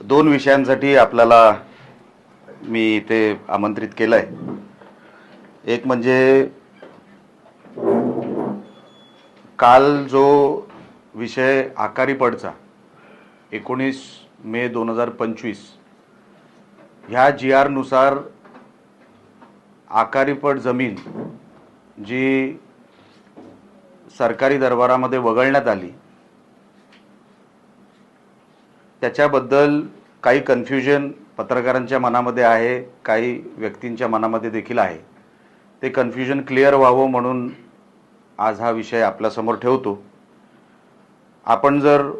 दोन विषयांसाठी आपल्याला मी इथे आमंत्रित केलं आहे एक म्हणजे काल जो विषय आकारी पडचा एकोणीस मे दोन हजार पंचवीस ह्या जी आरनुसार आकारीपट जमीन जी सरकारी दरबारामध्ये वगळण्यात आली त्याच्याबद्दल काही कन्फ्युजन पत्रकारांच्या मनामध्ये आहे काही व्यक्तींच्या मनामध्ये देखील आहे. ते कन्फ्युजन क्लिअर व्हावं म्हणून आज हा विषय आपल्यासमोर ठेवतो. आपण जर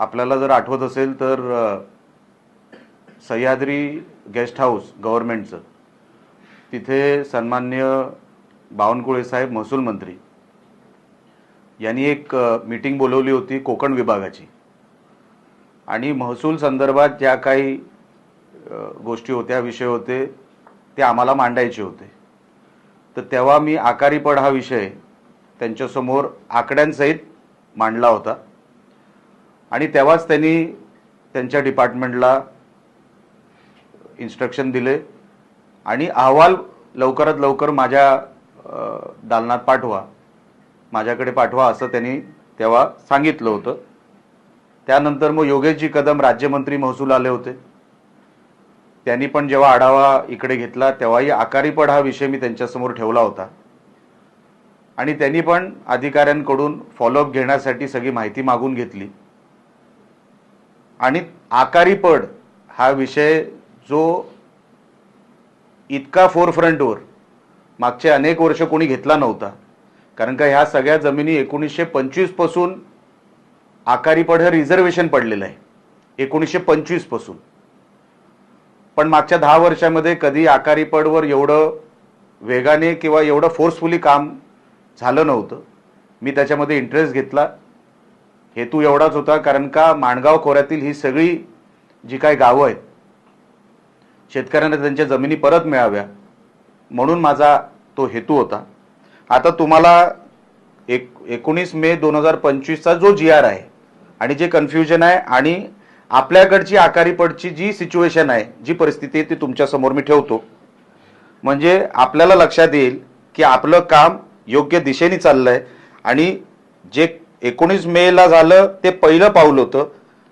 आपल्याला जर आठवत असेल तर सह्याद्री गेस्ट हाऊस गव्हर्नमेंटचं तिथे सन्मान्य बावनकुळे साहेब महसूल मंत्री यांनी एक मीटिंग बोलवली होती कोकण विभागाची. आणि महसूल संदर्भात ज्या काही गोष्टी होत्या विषय होते ते आम्हाला मांडायचे होते. तर तेव्हा मी आकारीपड हा विषय त्यांच्यासमोर आकड्यांसहित मांडला होता. आणि तेव्हाच त्यांनी त्यांच्या डिपार्टमेंटला इन्स्ट्रक्शन दिले आणि अहवाल लवकरात लवकर माझ्या दालनात पाठवा माझ्याकडे पाठवा असं त्यांनी तेव्हा सांगितलं होतं. त्यानंतर मग योगेशजी कदम राज्यमंत्री महसूल आले होते. त्यांनी पण जेव्हा आढावा इकडे घेतला तेव्हाही आकारीपड हा विषय मी त्यांच्यासमोर ठेवला होता. आणि त्यांनी पण अधिकाऱ्यांकडून फॉलोअप घेण्यासाठी सगळी माहिती मागून घेतली. आणि आकारीपड हा विषय जो इतका फोरफ्रंटवर मागचे अनेक वर्ष कोणी घेतला नव्हता. कारण का ह्या सगळ्या जमिनी एकोणीसशे पंचवीस आकारी आकारीपड हे रिझर्वेशन पडलेलं आहे. एकोणीसशे पंचवीसपासून. पण मागच्या दहा वर्षामध्ये कधी आकारीपडवर एवढं वेगाने किंवा एवढं फोर्सफुली काम झालं नव्हतं. मी त्याच्यामध्ये इंटरेस्ट घेतला. हेतू एवढाच होता कारण का माणगाव खोऱ्यातील ही सगळी जी काही गावं आहेत शेतकऱ्यांना त्यांच्या जमिनी परत मिळाव्या म्हणून माझा तो हेतू होता. आता तुम्हाला एक एकोणीस मे दोन हजार पंचवीसचा जो जी आर आहे आणि जे कन्फ्युजन आहे आणि आपल्याकडची आकारीपडची जी सिच्युएशन आहे जी परिस्थिती आहे ती तुमच्यासमोर मी ठेवतो. म्हणजे आपल्याला लक्षात येईल की आपलं काम योग्य दिशेने चाललंय आणि जे एकोणीस मेला झालं ते पहिलं पाऊल होतं.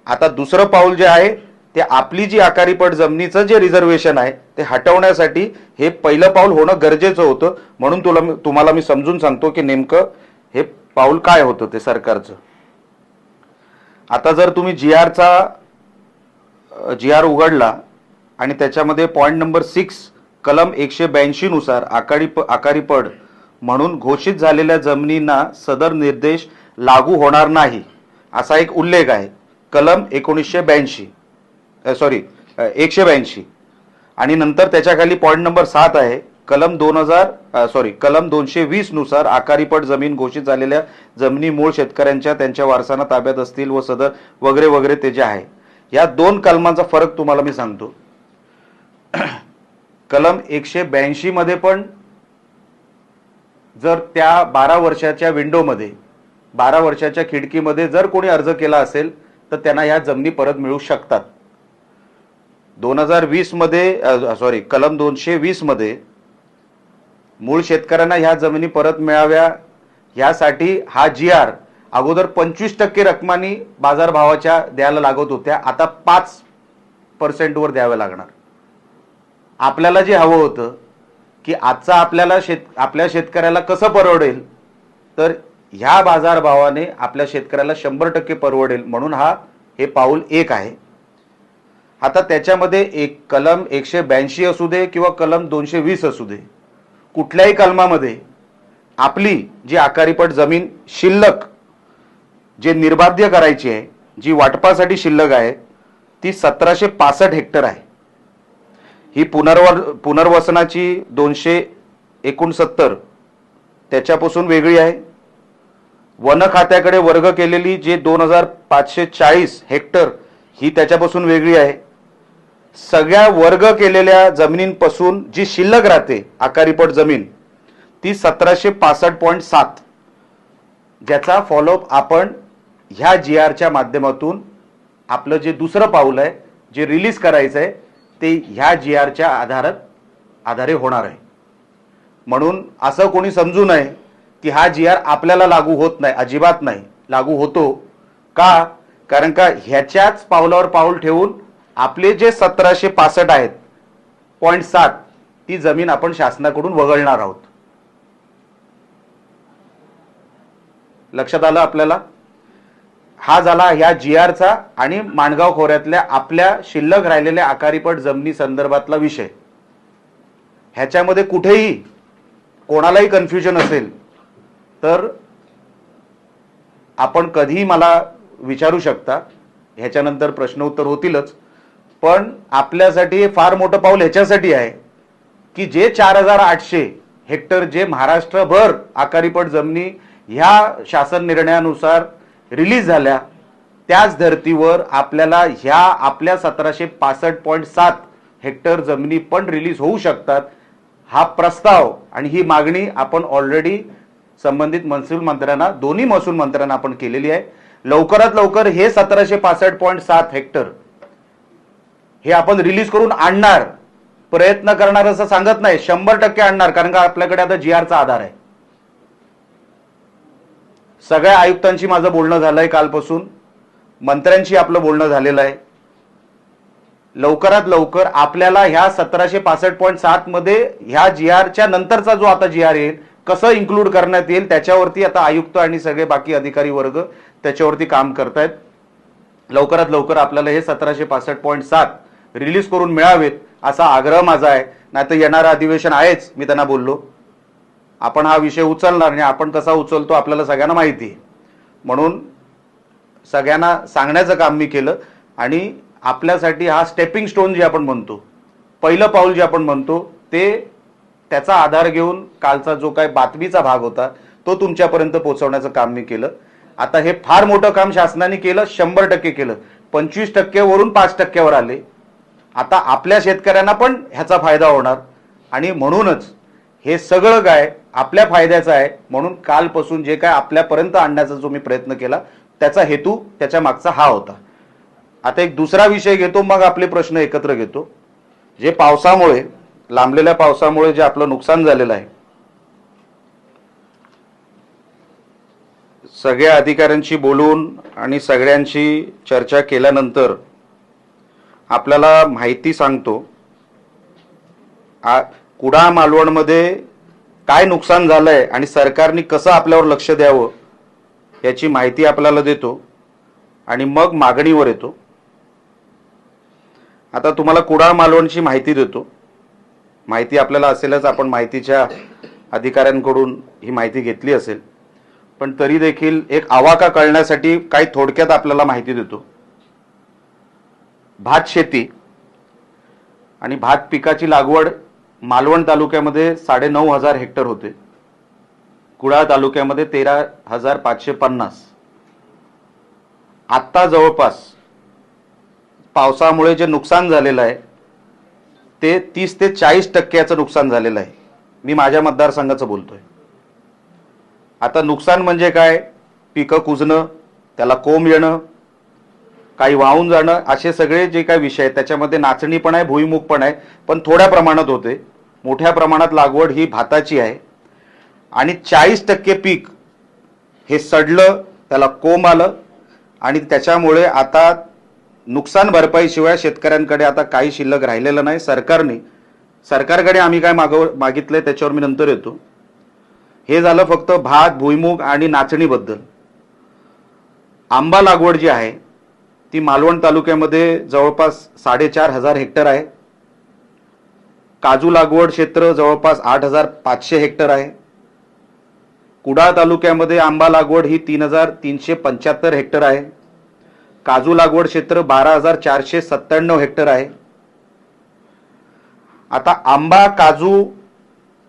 आता दुसरं पाऊल जे आहे ते आपली जी आकारीपट जमिनीचं जे रिझर्वेशन आहे ते हटवण्यासाठी हे पहिलं पाऊल होणं गरजेचं होतं. म्हणून तुला तुम्हाला मी समजून सांगतो की नेमकं हे पाऊल काय होतं ते सरकारचं. आता जर तुम्ही जी आरचा जी आर उघडला आणि त्याच्यामध्ये पॉईंट नंबर सिक्स कलम एकशे ब्याऐंशीनुसार नुसार आकारी आकारीपड म्हणून घोषित झालेल्या जमिनींना सदर निर्देश लागू होणार नाही असा एक उल्लेख आहे. कलम एकोणीसशे ब्याऐंशी सॉरी एकशे ब्याऐंशी. आणि नंतर त्याच्याखाली पॉईंट नंबर सात आहे. कलम दोन हजार सॉरी कलम दोनशे वीसनुसार आकारीपट जमीन घोषित झालेल्या जमिनी मूळ शेतकऱ्यांच्या त्यांच्या वारसांना ताब्यात असतील व सदर वगैरे वगैरे ते जे आहे. या दोन कलमांचा फरक तुम्हाला मी सांगतो. कलम एकशे ब्याऐंशी मध्ये पण जर त्या बारा वर्षाच्या विंडोमध्ये बारा वर्षाच्या खिडकीमध्ये जर कोणी अर्ज केला असेल तर त्यांना ह्या जमिनी परत मिळू शकतात. दोन हजार वीसमध्ये सॉरी कलम दोनशे वीसमध्ये मूळ शेतकऱ्यांना ह्या जमिनी परत मिळाव्या ह्यासाठी हा जी आर अगोदर पंचवीस टक्के रकमानी बाजारभावाच्या द्यायला लागत होत्या. आता पाच पर्सेंटवर द्याव्या लागणार. आपल्याला जे हवं होतं की आजचा आपल्याला शेत आपल्या शेतकऱ्याला कसं परवडेल तर ह्या बाजारभावाने आपल्या शेतकऱ्याला शंभर टक्के परवडेल म्हणून हा हे पाऊल एक आहे. आता त्याच्यामध्ये एक कलम एकशे ब्याऐंशी असू दे किंवा कलम दोनशे वीस असू दे कुठल्याही कलमामध्ये आपली जी आकारीपट जमीन शिल्लक जे निर्बाध्य करायची आहे जी वाटपासाठी शिल्लक आहे ती सतराशे पासष्ट हेक्टर आहे. ही पुनर्वर पुनर्वसनाची दोनशे एकोणसत्तर त्याच्यापासून वेगळी आहे. वन खात्याकडे वर्ग केलेली जे दोन हजार पाचशे चाळीस हेक्टर ही त्याच्यापासून वेगळी आहे. सगळ्या वर्ग केलेल्या जमिनींपासून जी शिल्लक राहते आकारीपट जमीन ती सतराशे पासष्ट पॉईंट सात. ज्याचा फॉलोअप आपण ह्या जी आरच्या माध्यमातून आपलं जे दुसरं पाऊल आहे जे रिलीज करायचं आहे ते ह्या जी आरच्या आधारात आधारे होणार आहे. म्हणून असं कोणी समजू नये की हा जी आर आपल्याला लागू होत नाही अजिबात नाही लागू होतो. का? कारण का ह्याच्याच पावलावर पाऊल ठेवून आपले जे सतराशे पासष्ट आहेत पॉईंट सात ती जमीन आपण शासनाकडून वगळणार आहोत. लक्षात आलं आपल्याला? हा झाला ह्या जी आरचा आणि माणगाव खोऱ्यातल्या आपल्या शिल्लक राहिलेल्या आकारीपट जमिनी संदर्भातला विषय. ह्याच्यामध्ये कुठेही कोणालाही कन्फ्युजन असेल तर आपण कधीही मला विचारू शकता. ह्याच्यानंतर प्रश्न उत्तर होतीलच. पण आपल्यासाठी हे फार मोठं पाऊल ह्याच्यासाठी आहे की जे चार हजार आठशे हेक्टर जे महाराष्ट्रभर आकारीपट जमिनी ह्या शासन निर्णयानुसार रिलीज झाल्या त्याच धर्तीवर आपल्याला ह्या आपल्या सतराशे पासष्ट पॉईंट सात हेक्टर जमिनी पण रिलीज होऊ शकतात. हा प्रस्ताव आणि ही मागणी आपण ऑलरेडी संबंधित महसूल मंत्र्यांना दोन्ही महसूल मंत्र्यांना आपण केलेली आहे. लवकरात लवकर हे सतराशे पासष्ट पॉईंट सात हेक्टर हे आपण रिलीज करून आणणार. प्रयत्न करणार असं सांगत नाही. शंभर टक्के आणणार कारण का आपल्याकडे आता जी आरचा आधार आहे. सगळ्या आयुक्तांशी माझं बोलणं झालंय कालपासून. मंत्र्यांशी आपलं बोलणं झालेलं आहे. लवकरात लवकर आपल्याला ह्या सतराशे पासष्ट पॉईंट सात मध्ये ह्या जी आरच्या नंतरचा जो आता जी आर येईल कसं इन्क्लूड करण्यात येईल त्याच्यावरती आता आयुक्त आणि सगळे बाकी अधिकारी वर्ग त्याच्यावरती काम करतायत. लवकरात लवकर आपल्याला हे सतराशे पासष्ट पॉईंट सात रिलीज करून मिळावेत असा आग्रह माझा आहे. नाही तर येणारं अधिवेशन आहेच मी त्यांना बोललो. आपण हा विषय उचलणार आणि आपण कसा उचलतो आपल्याला सगळ्यांना माहिती आहे. म्हणून सगळ्यांना सांगण्याचं काम मी केलं आणि आपल्यासाठी हा स्टेपिंग स्टोन जे आपण म्हणतो पहिलं पाऊल जे आपण म्हणतो ते त्याचा आधार घेऊन कालचा जो काय बातमीचा भाग होता तो तुमच्यापर्यंत पोहोचवण्याचं काम मी केलं. आता हे फार मोठं काम शासनाने केलं शंभर टक्के केलं. पंचवीस टक्क्यावरून पाच टक्क्यावर आले. आता आपल्या शेतकऱ्यांना पण ह्याचा फायदा होणार. आणि म्हणूनच हे सगळं काय आपल्या फायद्याचं आहे. म्हणून कालपासून जे काय आपल्यापर्यंत आणण्याचा जो मी प्रयत्न केला त्याचा हेतू त्याच्या मागचा हा होता. आता एक दुसरा विषय घेतो मग आपले प्रश्न एकत्र घेतो. जे पावसामुळे लांबलेल्या पावसामुळे जे आपलं नुकसान झालेलं आहे सगळ्या अधिकाऱ्यांशी बोलून आणि सगळ्यांशी चर्चा केल्यानंतर आपल्याला माहिती सांगतो. आ कुडा मालवणमध्ये काय नुकसान झालंय आणि सरकारने कसं आपल्यावर लक्ष द्यावं याची माहिती आपल्याला देतो. आणि मग मागणीवर येतो. आता तुम्हाला कुडाळ मालवणची माहिती देतो. माहिती आपल्याला असेलच आपण माहितीच्या अधिकाऱ्यांकडून ही माहिती घेतली असेल. पण तरी देखील एक आवाका कळण्यासाठी काही थोडक्यात आपल्याला माहिती देतो. भात शेती आणि भात पिकाची लागवड मालवण तालुक्यामध्ये साडे नऊ हजार हेक्टर होते. कुडाळ तालुक्यामध्ये तेरा हजार पाचशे पन्नास. आत्ता जवळपास पावसामुळे जे नुकसान झालेलं आहे ते तीस ते चाळीस टक्क्याचं नुकसान झालेलं आहे. मी माझ्या मतदारसंघाचं बोलतोय. आता नुकसान म्हणजे काय? पिकं कुजणं त्याला कोंब येणं काही वाहून जाणं असे सगळे जे काही विषय आहेत त्याच्यामध्ये नाचणी पण आहे भुईमुग पण आहे पण थोड्या प्रमाणात होते. मोठ्या प्रमाणात लागवड ही भाताची आहे. आणि चाळीस टक्के पीक हे सडलं त्याला कोंब आलं आणि त्याच्यामुळे आता नुकसान भरपाईशिवाय शेतकऱ्यांकडे आता काही शिल्लक राहिलेलं नाही सरकारने. सरकारकडे आम्ही काय मागव मागितलंय त्याच्यावर मी नंतर येतो. हे झालं फक्त भात भुईमुग आणि नाचणीबद्दल. आंबा लागवड जी आहे ती मालवण तालुक्यामध्ये जवळपास साडेचार हजार हेक्टर आहे. काजू लागवड क्षेत्र जवळपास आठ हजार पाचशे हेक्टर आहे. कुडाळ तालुक्यामध्ये आंबा लागवड ही तीन हजार तीनशे पंच्याहत्तर हेक्टर आहे. काजू लागवड क्षेत्र बारा हजार चारशे सत्त्याण्णव हेक्टर आहे. आता आंबा काजू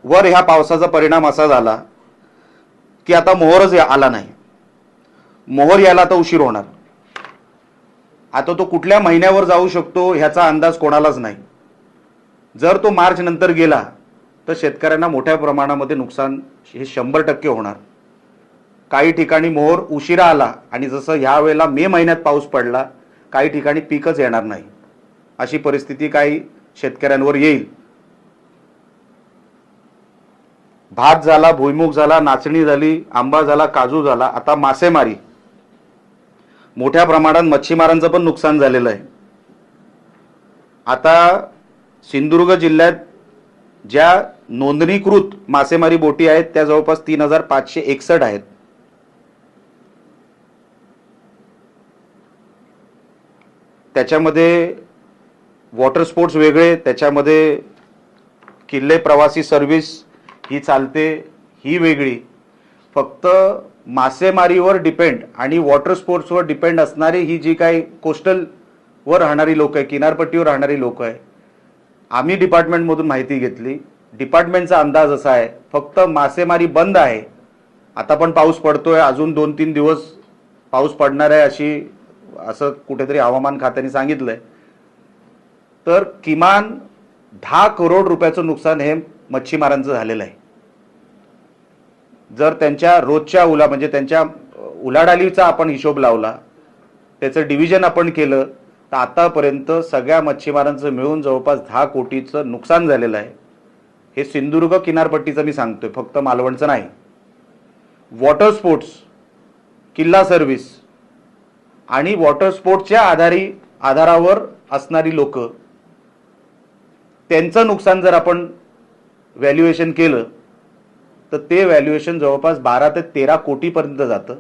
वर ह्या पावसाचा परिणाम असा झाला की आता मोहरच आला नाही. मोहर यायला आता उशीर होणार. आता तो कुठल्या महिन्यावर जाऊ शकतो ह्याचा अंदाज कोणालाच नाही. जर तो मार्च नंतर गेला तर शेतकऱ्यांना मोठ्या प्रमाणामध्ये नुकसान हे शंभर टक्के होणार. काही ठिकाणी मोहर उशिरा आला आणि जसं ह्या वेळेला मे महिन्यात पाऊस पडला काही ठिकाणी पीकच येणार नाही. अशी परिस्थिती काही शेतकऱ्यांवर येईल. भात झाला भुईमुग झाला नाचणी झाली आंबा झाला काजू झाला आता मासेमारी. मोठ्या प्रमाणात मच्छीमारांचं पण नुकसान झालेलं आहे. आता सिंधुदुर्ग जिल्ह्यात ज्या नोंदणीकृत मासेमारी बोटी आहेत त्या जवळपास तीन हजार पाचशे एकसष्ट आहेत. त्याच्यामध्ये वॉटर स्पोर्ट्स वेगळे त्याच्यामध्ये किल्ले प्रवासी सर्व्हिस ही चालते ही वेगळी. फक्त मासेमारीवर डिपेंड आणि वॉटर स्पोर्ट्सवर डिपेंड असणारी ही जी काही कोस्टलवर राहणारी लोक आहे किनारपट्टीवर राहणारी लोक आहे आम्ही डिपार्टमेंटमधून माहिती घेतली. डिपार्टमेंटचा अंदाज असा आहे फक्त मासेमारी बंद आहे. आता पण पाऊस पडतोय अजून दोन तीन दिवस पाऊस पडणार आहे अशी असं कुठेतरी हवामान खात्याने सांगितलंय. तर किमान दहा करोड रुपयाचं नुकसान हे मच्छीमारांचं झालेलं आहे. जर त्यांच्या रोजच्या उला म्हणजे त्यांच्या उलाढालीचा आपण हिशोब लावला त्याचं डिव्हिजन आपण केलं तर आतापर्यंत सगळ्या मच्छीमारांचं मिळून जवळपास दहा कोटीचं नुकसान झालेलं आहे. हे सिंधुदुर्ग किनारपट्टीचं मी सांगतोय फक्त मालवणचं नाही. वॉटर स्पोर्ट्स किल्ला सर्व्हिस आणि वॉटर स्पोर्ट्सच्या आधारी आधारावर असणारी लोक त्यांचं नुकसान जर आपण व्हॅल्युएशन केलं तर ते व्हॅल्युएशन जवळपास बारा ते तेरा कोटीपर्यंत जातं.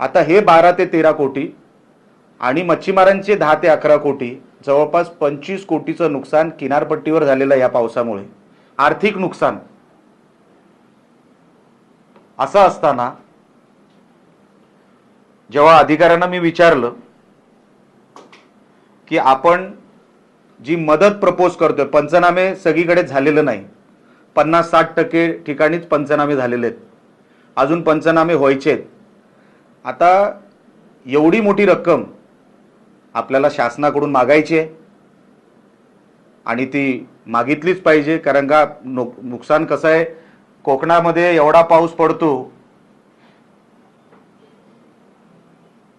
आता हे बारा ते तेरा कोटी आणि मच्छीमारांचे दहा ते अकरा कोटी जवळपास पंचवीस कोटीचं नुकसान किनारपट्टीवर झालेलं या पावसामुळे. आर्थिक नुकसान. असं असताना जेव्हा अधिकाऱ्यांना मी विचारलं की आपण जी मदत प्रपोज करतोय पंचनामे सगळीकडे झालेलं नाही पन्नास साठ टक्के ठिकाणीच पंचनामे झालेले आहेत. अजून पंचनामे व्हायचे आहेत. आता एवढी मोठी रक्कम आपल्याला शासनाकडून मागायची आहे. आणि ती मागितलीच पाहिजे कारण का नुक नुकसान कसं आहे? कोकणामध्ये एवढा पाऊस पडतो.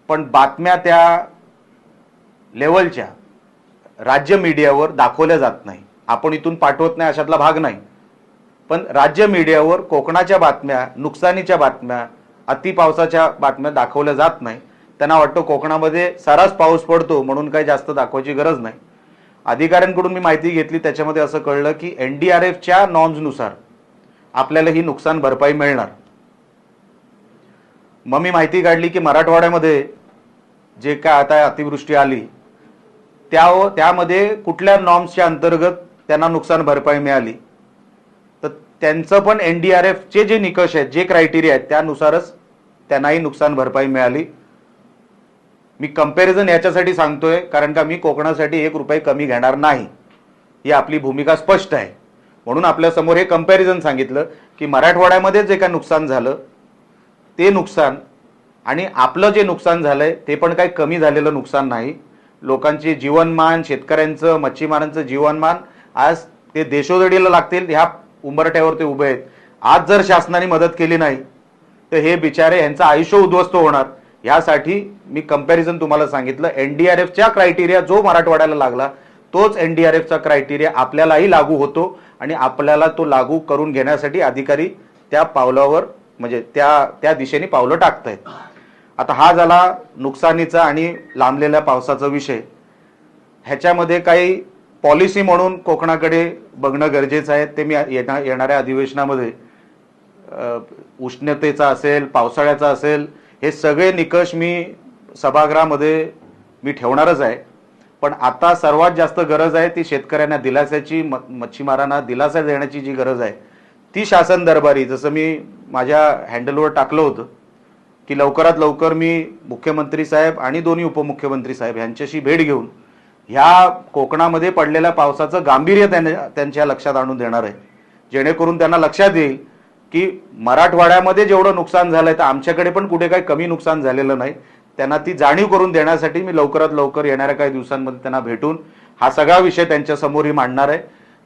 पण बातम्या त्या लेवलच्या. राज्य मीडियावर दाखवल्या जात नाही. आपण इथून पाठवत नाही अशातला भाग नाही. पण राज्य मीडियावर कोकणाच्या बातम्या नुकसानीच्या बातम्या अति पावसाच्या बातम्या दाखवल्या जात नाही. त्यांना वाटतं कोकणामध्ये साराच पाऊस पडतो म्हणून काही जास्त दाखवायची गरज नाही. अधिकाऱ्यांकडून मी माहिती घेतली त्याच्यामध्ये असं कळलं की एन डी आर एफच्या नॉर्म्सनुसार आपल्याला ही नुकसान भरपाई मिळणार. मग मी माहिती काढली की मराठवाड्यामध्ये जे काय आता अतिवृष्टी आली त्या त्यामध्ये कुठल्या नॉर्म्सच्या अंतर्गत त्यांना नुकसान भरपाई मिळाली? त्यांचं पण एन डी आर एफचे जे निकष आहेत जे क्रायटेरिया आहेत त्यानुसारच त्यांनाही नुकसान भरपाई मिळाली. मी कंपॅरिझन याच्यासाठी सांगतोय कारण का मी कोकणासाठी एक रुपये कमी घेणार नाही. ही आपली भूमिका स्पष्ट आहे. म्हणून आपल्यासमोर हे कंपॅरिझन सांगितलं की मराठवाड्यामध्ये जे काय नुकसान झालं ते नुकसान आणि आपलं जे नुकसान झालंय ते पण काही कमी झालेलं नुकसान नाही. लोकांचे जीवनमान शेतकऱ्यांचं मच्छीमारांचं जीवनमान आज ते देशोधडीला लागतील ह्या उंबरठ्यावर ते उभे आहेत. आज जर शासनाने मदत केली नाही तर हे बिचारे यांचं आयुष्य उद्ध्वस्त होणार. यासाठी मी कंपॅरिझन तुम्हाला सांगितलं. एनडीआरएफच्या क्रायटेरिया जो मराठवाड्याला लागला तोच एनडीआरएफचा क्रायटेरिया आपल्यालाही लागू होतो आणि आपल्याला तो लागू करून घेण्यासाठी अधिकारी त्या पावलावर म्हणजे त्या त्या दिशेने पावलं टाकतायत. आता हा झाला नुकसानीचा आणि लांबलेल्या पावसाचा विषय. ह्याच्यामध्ये काही पॉलिसी म्हणून कोकणाकडे बघणं गरजेचं आहे ते मी येणा येणाऱ्या अधिवेशनामध्ये उष्णतेचा असेल पावसाळ्याचा असेल हे सगळे निकष मी सभागृहामध्ये मी ठेवणारच आहे. पण आता सर्वात जास्त गरज आहे ती शेतकऱ्यांना दिलासाची म मच्छीमारांना दिलासा देण्याची जी गरज आहे ती शासन दरबारी. जसं मी माझ्या हँडलवर टाकलं होतं की लवकरात लवकर मी मुख्यमंत्री साहेब आणि दोन्ही उपमुख्यमंत्री साहेब यांच्याशी भेट घेऊन ह्या कोकणामध्ये पडलेल्या पावसाचं गांभीर्य त्यांना त्यांच्या लक्षात आणून देणार आहे. जेणेकरून त्यांना लक्षात येईल की मराठवाड्यामध्ये जेवढं नुकसान झालंय तर आमच्याकडे पण कुठे काही कमी नुकसान झालेलं नाही. त्यांना ती जाणीव करून देण्यासाठी मी लवकरात लवकर येणाऱ्या काही दिवसांमध्ये त्यांना भेटून हा सगळा विषय त्यांच्यासमोरही मांडणार आहे.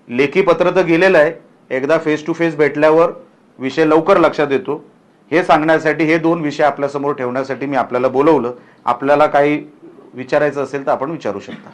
लेखी पत्र तर गेलेलं आहे. एकदा फेस टू फेस भेटल्यावर विषय लवकर लक्षात येतो. हे सांगण्यासाठी हे दोन विषय आपल्यासमोर ठेवण्यासाठी मी आपल्याला बोलवलं. आपल्याला काही विचारायचं असेल तर आपण विचारू शकता.